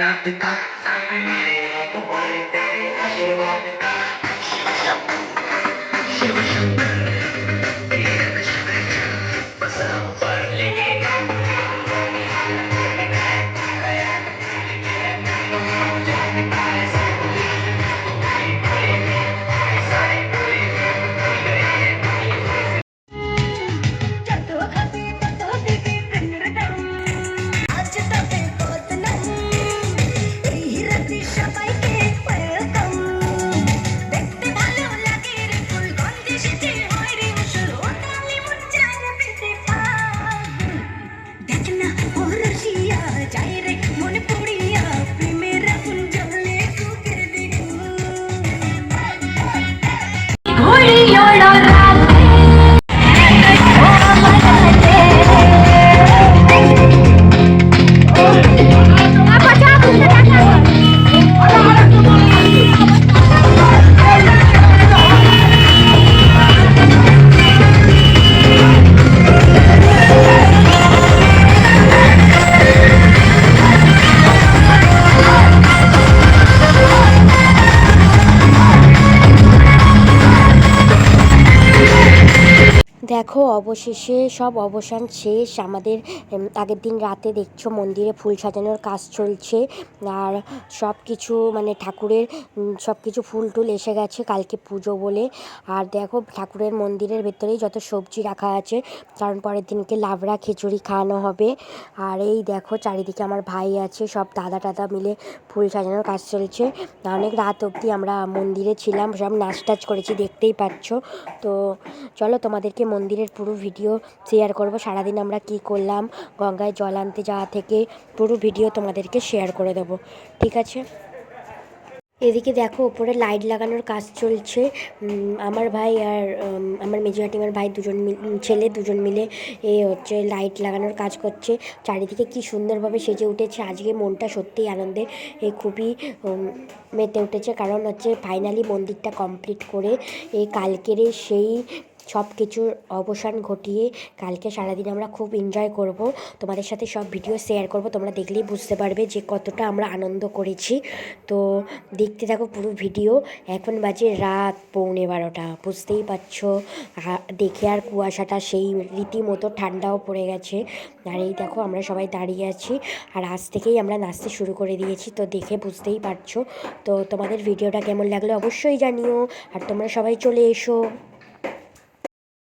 যত দেখো, অবশেষে সব অবসান শেষ। আমাদের আগের দিন রাতে দেখছ মন্দিরে ফুল সাজানোর কাজ চলছে। আর সব কিছু মানে ঠাকুরের সব কিছু ফুল টুল এসে গেছে কালকে পুজো বলে। আর দেখো, ঠাকুরের মন্দিরের ভেতরেই যত সবজি রাখা আছে, কারণ পরের দিনকে লাবড়া খিচুড়ি খাওয়ানো হবে। আর এই দেখো, চারিদিকে আমার ভাই আছে, সব দাদা টাদা মিলে ফুল সাজানোর কাজ চলছে। অনেক রাত অবধি আমরা মন্দিরে ছিলাম, সব নাচ টাচ করেছি, দেখতেই পাচ্ছ। তো চলো তোমাদেরকে মন্দিরের পুরো ভিডিও শেয়ার করব। সারাদিন আমরা কি করলাম, গঙ্গায় জল আনতে যাওয়া থেকে পুরো ভিডিও তোমাদেরকে শেয়ার করে দেবো। ঠিক আছে? এদিকে দেখো ওপরে লাইট লাগানোর কাজ চলছে। আমার ভাই আর আমার মেজো হাটিমার ভাই দুজন ছেলে দুজন মিলে এ হচ্ছে লাইট লাগানোর কাজ করছে। চারিদিকে কি সুন্দরভাবে সেজে উঠেছে। আজকে মনটা সত্যিই আনন্দে এ খুবই মেতে উঠেছে। কারণ হচ্ছে ফাইনালি মন্দিরটা কমপ্লিট করে এ কালকেরে সেই সব কিছুর অবসান ঘটিয়ে কালকে সারাদিন আমরা খুব এনজয় করব। তোমাদের সাথে সব ভিডিও শেয়ার করব। তোমরা দেখলেই বুঝতে পারবে যে কতটা আমরা আনন্দ করেছি। তো দেখতে থাকো পুরো ভিডিও এখন বাজে রাত পৌনে বারোটা। বুঝতেই পারছ? দেখে আর কুয়াশাটা সেই রীতিমতো ঠান্ডাও পড়ে গেছে। আর এই দেখো আমরা সবাই দাঁড়িয়ে আছি। আর আজ থেকেই আমরা নাচতে শুরু করে দিয়েছি। তো দেখে বুঝতেই পারছ? তো তোমাদের ভিডিওটা কেমন লাগল অবশ্যই জানিও। আর তোমরা সবাই চলে এসো।